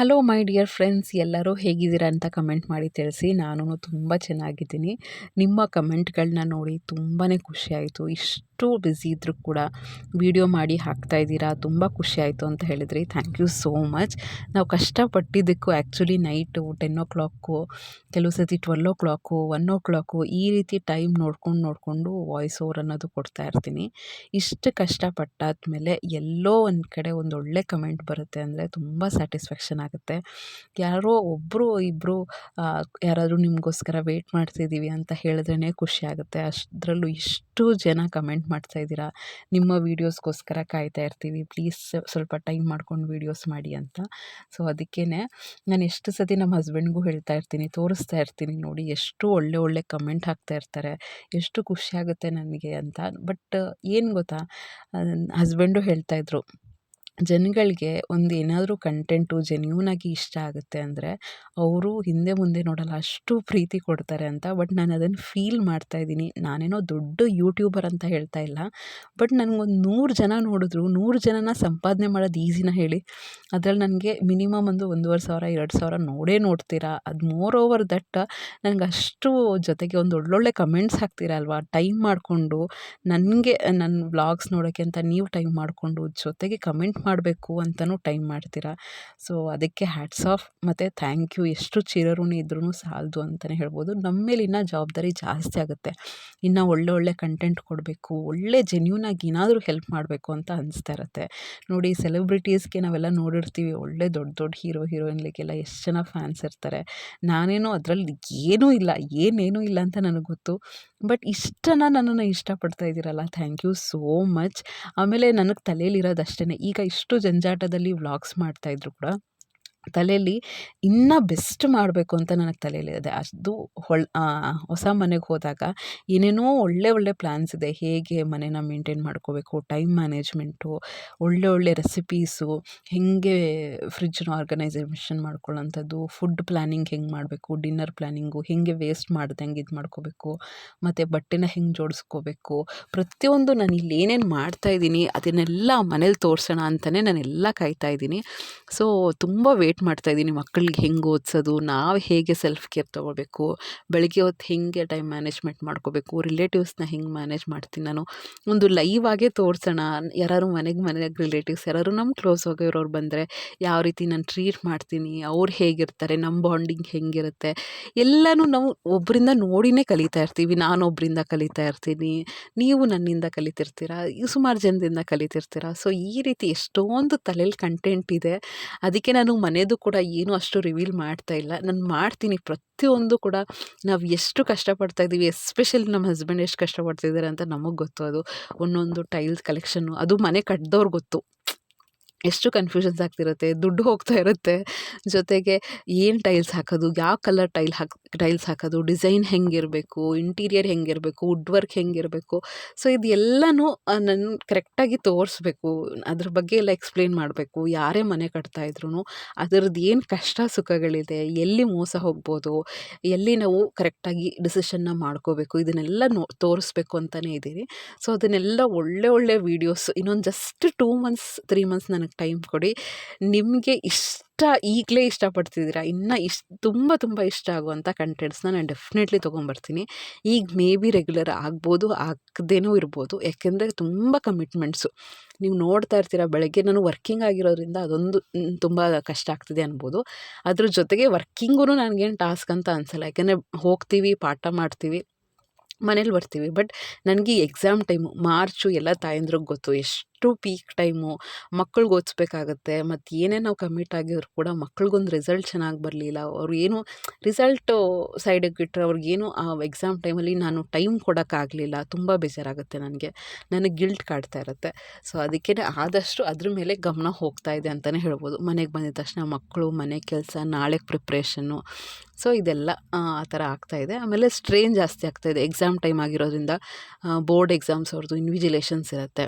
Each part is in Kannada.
ಹಲೋ, ಮೈ ಡಿಯರ್ ಫ್ರೆಂಡ್ಸ್, ಎಲ್ಲರೂ ಹೇಗಿದ್ದೀರಾ ಅಂತ ಕಮೆಂಟ್ ಮಾಡಿ ತಿಳಿಸಿ. ನಾನು ತುಂಬ ಚೆನ್ನಾಗಿದ್ದೀನಿ. ನಿಮ್ಮ ಕಮೆಂಟ್ಗಳನ್ನ ನೋಡಿ ತುಂಬಾ ಖುಷಿಯಾಯಿತು ಇಷ್ಟು ಬ್ಯುಸಿ ಇದ್ದರೂ ಕೂಡ ವಿಡಿಯೋ ಮಾಡಿ ಹಾಕ್ತಾಯಿದ್ದೀರಾ ತುಂಬ ಖುಷಿಯಾಯಿತು ಅಂತ ಹೇಳಿದ್ರಿ. Thank you so much. ನಾವು ಕಷ್ಟಪಟ್ಟಿದ್ದಕ್ಕೂ actually night ten o'clock, ಕೆಲವು ಸತಿ twelve o'clock, one o'clock ಈ ರೀತಿ ಟೈಮ್ ನೋಡ್ಕೊಂಡು ನೋಡಿಕೊಂಡು ವಾಯ್ಸ್ ಓವರ್ ಅನ್ನೋದು ಕೊಡ್ತಾ ಇರ್ತೀನಿ. ಇಷ್ಟು ಕಷ್ಟಪಟ್ಟಾದ ಮೇಲೆ ಎಲ್ಲೋ ಒಂದು ಕಡೆ ಒಂದು ಒಳ್ಳೆ ಕಮೆಂಟ್ ಬರುತ್ತೆ ಅಂದರೆ ತುಂಬ ಸ್ಯಾಟಿಸ್ಫ್ಯಾಕ್ಷನ್ ಆಗುತ್ತೆ. ಯಾರೋ ಒಬ್ಬರು ಇಬ್ಬರು ಯಾರಾದರೂ ನಿಮಗೋಸ್ಕರ ವೆಯ್ಟ್ ಮಾಡ್ತಿದ್ದೀವಿ ಅಂತ ಹೇಳಿದ್ರೇ ಖುಷಿ ಆಗುತ್ತೆ. ಅಷ್ಟರಲ್ಲೂ ಇಷ್ಟು ಜನ ಕಮೆಂಟ್ ಮಾಡ್ತಾ ಇದ್ದೀರಾ? ನಿಮ್ಮ ವೀಡಿಯೋಸ್ಗೋಸ್ಕರ ಕಾಯ್ತಾ ಇರ್ತೀವಿ. ಪ್ಲೀಸ್ ಸ್ವಲ್ಪ ಟೈಮ್ ಮಾಡ್ಕೊಂಡು ವೀಡಿಯೋಸ್ ಮಾಡಿ ಅಂತ. ಸೊ ಅದಕ್ಕೇ ನಾನು ಎಷ್ಟು ಸತಿ ನಮ್ಮ ಹಸ್ಬೆಂಡ್ಗೂ ಹೇಳ್ತಾ ಇರ್ತೀನಿ, ತೋರಿಸ್ತಾ ಇರ್ತೀನಿ ನೋಡಿ ಎಷ್ಟು ಒಳ್ಳೆ ಒಳ್ಳೆ ಕಮೆಂಟ್ ಹಾಕ್ತಾ ಇರ್ತಾರೆ, ಎಷ್ಟು ಖುಷಿ ಆಗುತ್ತೆ ನನಗೆ ಅಂತ. ಬಟ್ ಏನು ಗೊತ್ತಾ? ಹಸ್ಬೆಂಡು ಹೇಳ್ತಾಯಿದ್ರು ಜನಗಳಿಗೆ ಒಂದು ಏನಾದರೂ ಕಂಟೆಂಟು ಜೆನ್ಯೂನಾಗಿ ಇಷ್ಟ ಆಗುತ್ತೆ ಅಂದರೆ ಅವರು ಹಿಂದೆ ಮುಂದೆ ನೋಡಲ್ಲ ಅಷ್ಟು ಪ್ರೀತಿ ಕೊಡ್ತಾರೆ ಅಂತ, ಬಟ್ ನಾನು ಅದನ್ನು ಫೀಲ್ ಮಾಡ್ತಾ ಇದ್ದೀನಿ. ನಾನೇನೋ ದೊಡ್ಡ ಯೂಟ್ಯೂಬರ್ ಅಂತ ಹೇಳ್ತಾ ಇಲ್ಲ, ಬಟ್ ನನಗೊಂದು ನೂರು ಜನ ನೋಡಿದ್ರು, ನೂರು ಜನನ ಸಂಪಾದನೆ ಮಾಡೋದು ಈಸಿನ ಹೇಳಿ. ಅದ್ರಲ್ಲಿ ನನಗೆ ಮಿನಿಮಮ್ ಒಂದು ಒಂದೂವರೆ ಸಾವಿರ, ಎರಡು ಸಾವಿರ ನೋಡೇ ನೋಡ್ತೀರಾ? ಅದು ಮೋರ್ ಓವರ್ ದಟ್ ನನಗೆ ಅಷ್ಟು ಜೊತೆಗೆ ಒಂದು ಒಳ್ಳೊಳ್ಳೆ ಕಮೆಂಟ್ಸ್ ಹಾಕ್ತೀರಾ ಅಲ್ವಾ? ಟೈಮ್ ಮಾಡಿಕೊಂಡು, ನನಗೆ ನನ್ನ ವ್ಲಾಗ್ಸ್ ನೋಡೋಕ್ಕೆ ಅಂತ ನೀವು ಟೈಮ್ ಮಾಡಿಕೊಂಡು ಜೊತೆಗೆ ಕಮೆಂಟ್ ಮಾಡಬೇಕು ಅಂತಲೂ ಟೈಮ್ ಮಾಡ್ತೀರಾ? ಸೊ ಅದಕ್ಕೆ ಹ್ಯಾಟ್ಸ್ ಆಫ್ ಮತ್ತು ಥ್ಯಾಂಕ್ ಯು ಎಷ್ಟು ಚಿರಋಣಿ ಇದ್ರೂ ಸಾಲದು ಅಂತಲೇ ಹೇಳ್ಬೋದು. ನಮ್ಮ ಮೇಲೆ ಇನ್ನೂ ಜವಾಬ್ದಾರಿ ಜಾಸ್ತಿ ಆಗುತ್ತೆ. ಇನ್ನೂ ಒಳ್ಳೆ ಒಳ್ಳೆ ಕಂಟೆಂಟ್ ಕೊಡಬೇಕು, ಒಳ್ಳೆ ಜೆನ್ಯೂನಾಗಿ ಏನಾದರೂ ಹೆಲ್ಪ್ ಮಾಡಬೇಕು ಅಂತ ಅನಿಸ್ತಾ ಇರುತ್ತೆ. ನೋಡಿ ಸೆಲೆಬ್ರಿಟೀಸ್ಗೆ ನಾವೆಲ್ಲ ನೋಡಿರ್ತೀವಿ, ಒಳ್ಳೆ ದೊಡ್ಡ ದೊಡ್ಡ ಹೀರೋ ಹೀರೋಯಿನ್ಲಿಗೆಲ್ಲ ಎಷ್ಟು ಜನ ಫ್ಯಾನ್ಸ್ ಇರ್ತಾರೆ. ನಾನೇನೋ ಅದರಲ್ಲಿ ಏನೂ ಇಲ್ಲ, ಏನೇನೂ ಇಲ್ಲ ಅಂತ ನನಗೆ ಗೊತ್ತು. ಬಟ್ ಇಷ್ಟನ ನನ್ನನ್ನು ಇಷ್ಟಪಡ್ತಾ ಇದ್ದೀರಲ್ಲ, ಥ್ಯಾಂಕ್ ಯು ಸೋ ಮಚ್. ಆಮೇಲೆ ನನಗೆ ತಲೆಯಲ್ಲಿರೋದು ಅಷ್ಟೇ ಈಗ ಇಷ್ಟು ಜಂಜಾಟದಲ್ಲಿ ವ್ಲಾಗ್ಸ್ ಮಾಡ್ತಾಯಿದ್ರು ಕೂಡ ತಲೆಯಲ್ಲಿ ಇನ್ನೂ ಬೆಸ್ಟ್ ಮಾಡಬೇಕು ಅಂತ ನನಗೆ ತಲೆಯಲ್ಲಿದೆ. ಅದು ಹೊಳ್ ಹೊಸ ಮನೆಗೆ ಹೋದಾಗ ಏನೇನೋ ಒಳ್ಳೆ ಒಳ್ಳೆ ಪ್ಲ್ಯಾನ್ಸ್ ಇದೆ. ಹೇಗೆ ಮನೇನ ಮೇಂಟೈನ್ ಮಾಡ್ಕೋಬೇಕು, ಟೈಮ್ ಮ್ಯಾನೇಜ್ಮೆಂಟು, ಒಳ್ಳೆ ಒಳ್ಳೆ ರೆಸಿಪೀಸು, ಹೇಗೆ ಫ್ರಿಜ್ನ ಆರ್ಗನೈಸೇಷನ್ ಮಾಡ್ಕೊಳ್ಳೋಂಥದ್ದು, ಫುಡ್ ಪ್ಲ್ಯಾನಿಂಗ್ ಹೆಂಗೆ ಮಾಡಬೇಕು, ಡಿನ್ನರ್ ಪ್ಲ್ಯಾನಿಂಗು ಹೇಗೆ ವೇಸ್ಟ್ ಮಾಡ್ದಂಗೆ ಇದು ಮಾಡ್ಕೋಬೇಕು, ಮತ್ತು ಬಟ್ಟೆನ ಹೆಂಗೆ ಜೋಡಿಸ್ಕೋಬೇಕು, ಪ್ರತಿಯೊಂದು ನಾನು ಇಲ್ಲಿ ಏನೇನು ಮಾಡ್ತಾಯಿದ್ದೀನಿ ಅದನ್ನೆಲ್ಲ ಮನೇಲಿ ತೋರಿಸೋಣ ಅಂತಲೇ ನಾನೆಲ್ಲ ಕಾಯ್ತಾ ಇದ್ದೀನಿ. ಸೊ, ತುಂಬ ವೇಟ್ ಮಾಡ್ತಾಯಿದ್ದೀನಿ ಮಕ್ಕಳಿಗೆ ಹೆಂಗೆ ಓದಿಸೋದು, ನಾವು ಹೇಗೆ ಸೆಲ್ಫ್ ಕೇರ್ ತೊಗೋಬೇಕು, ಬೆಳಗ್ಗೆ ಹೊತ್ತು ಹೇಗೆ ಟೈಮ್ ಮ್ಯಾನೇಜ್ಮೆಂಟ್ ಮಾಡ್ಕೋಬೇಕು ರಿಲೇಟಿವ್ಸ್ನ ಹೆಂಗೆ ಮ್ಯಾನೇಜ್ ಮಾಡ್ತೀನಿ ನಾನು, ಒಂದು ಲೈವ್ ಆಗೇ ತೋರಿಸೋಣ. ಯಾರು ಮನೆಗೆ ಮನೆಗೆ ರಿಲೇಟಿವ್ಸ್ ಯಾರು ನಮ್ಮ ಕ್ಲೋಸ್ ಆಗಿರೋರು ಬಂದರೆ ಯಾವ ರೀತಿ ನಾನು ಟ್ರೀಟ್ ಮಾಡ್ತೀನಿ, ಅವ್ರು ಹೇಗಿರ್ತಾರೆ ನಮ್ಮ ಬಾಂಡಿಂಗ್ ಹೆಂಗಿರುತ್ತೆ, ಎಲ್ಲನೂ ನಾವು ಒಬ್ಬರಿಂದ ನೋಡಿನೇ ಕಲಿತಾ ಇರ್ತೀವಿ, ನಾನು ಒಬ್ಬರಿಂದ ಕಲಿತಾ ಇರ್ತೀನಿ, ನೀವು ನನ್ನಿಂದ ಕಲಿತಿರ್ತೀರ ಸುಮಾರು ಜನದಿಂದ ಕಲಿತಿರ್ತೀರ. ಸೊ ಈ ರೀತಿ ಎಷ್ಟೊಂದು ತಲೆಯಲ್ಲಿ ಕಂಟೆಂಟ್ ಇದೆ, ಅದಕ್ಕೆ ನಾನು ಮನೆಯದು ಕೂಡ ಏನು ಅಷ್ಟು ರಿವೀಲ್ ಮಾಡ್ತಾ ಇಲ್ಲ. ನಾನು ಮಾಡ್ತೀನಿ. ಪ್ರತಿಯೊಂದು ಕೂಡ ನಾವು ಎಷ್ಟು ಕಷ್ಟಪಡ್ತಾ ಇದ್ದೀವಿ ಎಸ್ಪೆಷಲಿ ನಮ್ಮ ಹಸ್ಬೆಂಡ್ ಎಷ್ಟು ಕಷ್ಟಪಡ್ತಿದ್ದಾರೆ ಅಂತ ನಮಗೆ ಗೊತ್ತು ಅದು. ಒಂದೊಂದು ಟೈಲ್ಸ್ ಕಲೆಕ್ಷನ್ನು ಅದು ಮನೆ ಕಟ್ಟಿದವ್ರು ಗೊತ್ತು. ಎಷ್ಟು ಕನ್ಫ್ಯೂಷನ್ಸ್ ಆಗ್ತಿರುತ್ತೆ, ದುಡ್ಡು ಹೋಗ್ತಾ ಇರುತ್ತೆ. ಜೊತೆಗೆ ಏನು ಟೈಲ್ಸ್ ಹಾಕೋದು, ಯಾವ ಕಲರ್ ಟೈಲ್ ಹಾಕಿ ಟೈಲ್ಸ್ ಹಾಕೋದು, ಡಿಸೈನ್ ಹೆಂಗಿರಬೇಕು, ಇಂಟೀರಿಯರ್ ಹೆಂಗಿರಬೇಕು ವುಡ್ ವರ್ಕ್ ಹೆಂಗಿರಬೇಕು. ಸೊ ಇದು ಎಲ್ಲನೂ ನಾನು ಕರೆಕ್ಟಾಗಿ ತೋರಿಸ್ಬೇಕು. ಅದ್ರ ಬಗ್ಗೆ ಎಲ್ಲ ಎಕ್ಸ್ಪ್ಲೇನ್ ಮಾಡಬೇಕು. ಯಾರೇ ಮನೆ ಕಟ್ತಾ ಇದ್ರು ಅದರದ್ದು ಏನು ಕಷ್ಟ ಸುಖಗಳಿದೆ, ಎಲ್ಲಿ ಮೋಸ ಹೋಗ್ಬೋದು, ಎಲ್ಲಿ ನಾವು ಕರೆಕ್ಟಾಗಿ ಡಿಸಿಷನ್ನ ಮಾಡ್ಕೋಬೇಕು, ಇದನ್ನೆಲ್ಲ ನೋ, ತೋರಿಸ್ಬೇಕು ಅಂತಲೇ ಇದ್ದೀನಿ. ಸೊ, ಅದನ್ನೆಲ್ಲ ಒಳ್ಳೆ ಒಳ್ಳೆ ವೀಡಿಯೋಸ್, ಇನ್ನೊಂದು just two months, three months ನನಗೆ ಟೈಮ್ ಕೊಡಿ. ನಿಮಗೆ ಇಷ್ಟ ಈಗಲೇ ಇಷ್ಟಪಡ್ತಿದ್ದೀರಾ? ಇನ್ನು ಇಷ್ಟ, ತುಂಬ ತುಂಬ ಇಷ್ಟ ಆಗುವಂಥ ಕಂಟೆಂಟ್ಸ್ನ ನಾನು ಡೆಫಿನೆಟ್ಲಿ ತೊಗೊಂಬರ್ತೀನಿ ಈಗ ಮೇ ಬಿ ರೆಗ್ಯುಲರ್ ಆಗ್ಬೋದು, ಆಗದೇನೂ ಇರ್ಬೋದು. ಯಾಕೆಂದರೆ ತುಂಬ ಕಮಿಟ್ಮೆಂಟ್ಸು ನೀವು ನೋಡ್ತಾ ಇರ್ತೀರ, ಬೆಳಗ್ಗೆ ನಾನು ವರ್ಕಿಂಗ್ ಆಗಿರೋದ್ರಿಂದ ಅದೊಂದು ತುಂಬ ಕಷ್ಟ ಆಗ್ತಿದೆ ಅನ್ಬೋದು. ಅದ್ರ ಜೊತೆಗೆ ವರ್ಕಿಂಗೂ ನನಗೇನು ಟಾಸ್ಕ್ ಅಂತ ಅನಿಸಲ್ಲ. ಯಾಕೆಂದರೆ ಹೋಗ್ತೀವಿ, ಪಾಠ ಮಾಡ್ತೀವಿ, ಮನೇಲಿ ಬರ್ತೀವಿ. ಬಟ್ ನನಗೆ ಎಕ್ಸಾಮ್ ಟೈಮು ಮಾರ್ಚು ಎಲ್ಲ ತಾಯಂದ್ರಿಗೆ ಗೊತ್ತು, ಎಷ್ಟು ಅಷ್ಟು ಪೀಕ್ ಟೈಮು ಮಕ್ಳಿಗೆ ಓದಿಸ್ಬೇಕಾಗತ್ತೆ, ಮತ್ತು ಏನೇ ನಾವು ಕಮಿಟ್ ಆಗಿದ್ರು ಕೂಡ ಮಕ್ಳಿಗೊಂದು ರಿಸಲ್ಟ್ ಚೆನ್ನಾಗಿ ಬರಲಿಲ್ಲ. ಅವ್ರು ಏನು ರಿಸಲ್ಟು ಸೈಡಿಗೆ ಇಟ್ಟರೆ ಅವ್ರಿಗೇನು ಆ ಎಕ್ಸಾಮ್ ಟೈಮಲ್ಲಿ ನಾನು ಟೈಮ್ ಕೊಡೋಕ್ಕಾಗಲಿಲ್ಲ ತುಂಬ ಬೇಜಾರಾಗುತ್ತೆ ನನಗೆ. ನನಗೆ ಗಿಲ್ಟ್ ಕಾಡ್ತಾ ಇರುತ್ತೆ. ಸೊ ಅದಕ್ಕೆ ಆದಷ್ಟು ಅದ್ರ ಮೇಲೆ ಗಮನ ಹೋಗ್ತಾ ಇದೆ ಅಂತಲೇ ಹೇಳ್ಬೋದು. ಮನೆಗೆ ಬಂದಿದ ತಕ್ಷಣ ಮಕ್ಕಳು ಮನೆ ಕೆಲಸ, ನಾಳೆ ಪ್ರಿಪ್ರೇಷನ್ನು ಸೊ ಇದೆಲ್ಲ, ಆ ಥರ ಆಗ್ತಾಯಿದೆ ಆಮೇಲೆ ಸ್ಟ್ರೇನ್ ಜಾಸ್ತಿ ಆಗ್ತಾಯಿದೆ ಎಕ್ಸಾಮ್ ಟೈಮ್ ಆಗಿರೋದ್ರಿಂದ ಬೋರ್ಡ್ ಎಕ್ಸಾಮ್ಸ್ ಅವ್ರದ್ದು ಇನ್ವಿಜಿಲೇಷನ್ಸ್ ಇರುತ್ತೆ.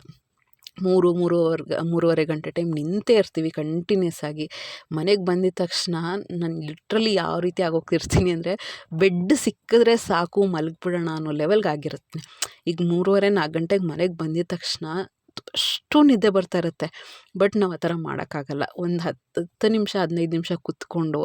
ಮೂರು ಮೂರುವರೆ ಮೂರುವರೆ ಗಂಟೆ ಟೈಮ್ ನಿಂತೇ ಇರ್ತೀವಿ ಕಂಟಿನ್ಯೂಸ್ ಆಗಿ. ಮನೆಗೆ ಬಂದಿದ ತಕ್ಷಣ ನಾನು ಲಿಟ್ರಲಿ ಯಾವ ರೀತಿ ಆಗೋಗ್ತಿರ್ತೀನಿ ಅಂದರೆ ಬೆಡ್ ಸಿಕ್ಕಿದ್ರೆ ಸಾಕು ಮಲಗಿಬಿಡೋಣ ಅನ್ನೋ ಲೆವೆಲ್ಗೆ ಆಗಿರುತ್ತೆ. ಈಗ ಮೂರುವರೆ ನಾಲ್ಕು ಗಂಟೆಗೆ ಮನೆಗೆ ಬಂದಿದ ತಕ್ಷಣ ಅಷ್ಟು ನಿದ್ದೆ ಬರ್ತಾ ಇರುತ್ತೆ. ಬಟ್ ನಾವು ಆ ಥರ ಮಾಡೋಕ್ಕಾಗಲ್ಲ. ಒಂದು ಹತ್ತು ಹತ್ತು ನಿಮಿಷ, ಹದಿನೈದು ನಿಮಿಷ ಕುತ್ಕೊಂಡು